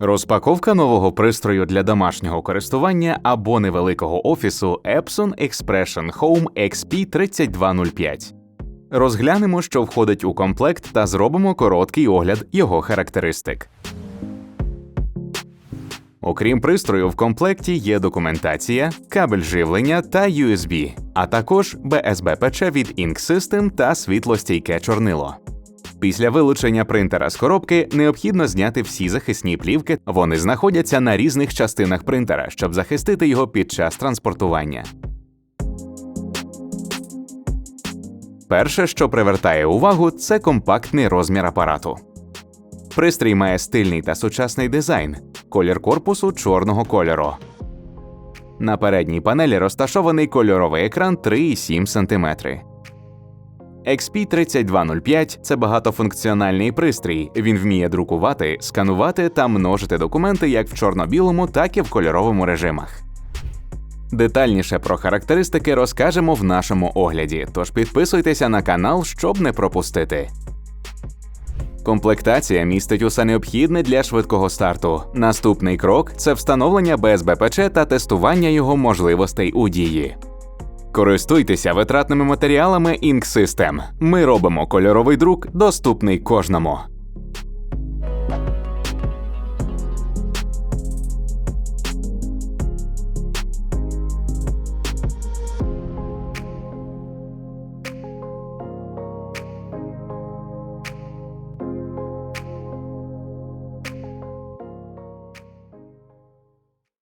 Розпаковка нового пристрою для домашнього користування або невеликого офісу Epson Expression Home XP3205. Розглянемо, що входить у комплект, та зробимо короткий огляд його характеристик. Окрім пристрою, в комплекті є документація, кабель живлення та USB, а також BSB-ПЧ від Ink System та світлостійке чорнило. Після вилучення принтера з коробки необхідно зняти всі захисні плівки. Вони знаходяться на різних частинах принтера, щоб захистити його під час транспортування. Перше, що привертає увагу, це компактний розмір апарату. Пристрій має стильний та сучасний дизайн, колір корпусу чорного кольору. На передній панелі розташований кольоровий екран 3,7 см. XP3205 – це багатофункціональний пристрій. Він вміє друкувати, сканувати та множити документи як в чорно-білому, так і в кольоровому режимах. Детальніше про характеристики розкажемо в нашому огляді, тож підписуйтеся на канал, щоб не пропустити. Комплектація містить усе необхідне для швидкого старту. Наступний крок це встановлення БСБПЧ та тестування його можливостей у дії. Користуйтеся витратними матеріалами Ink System. Ми робимо кольоровий друк доступний кожному.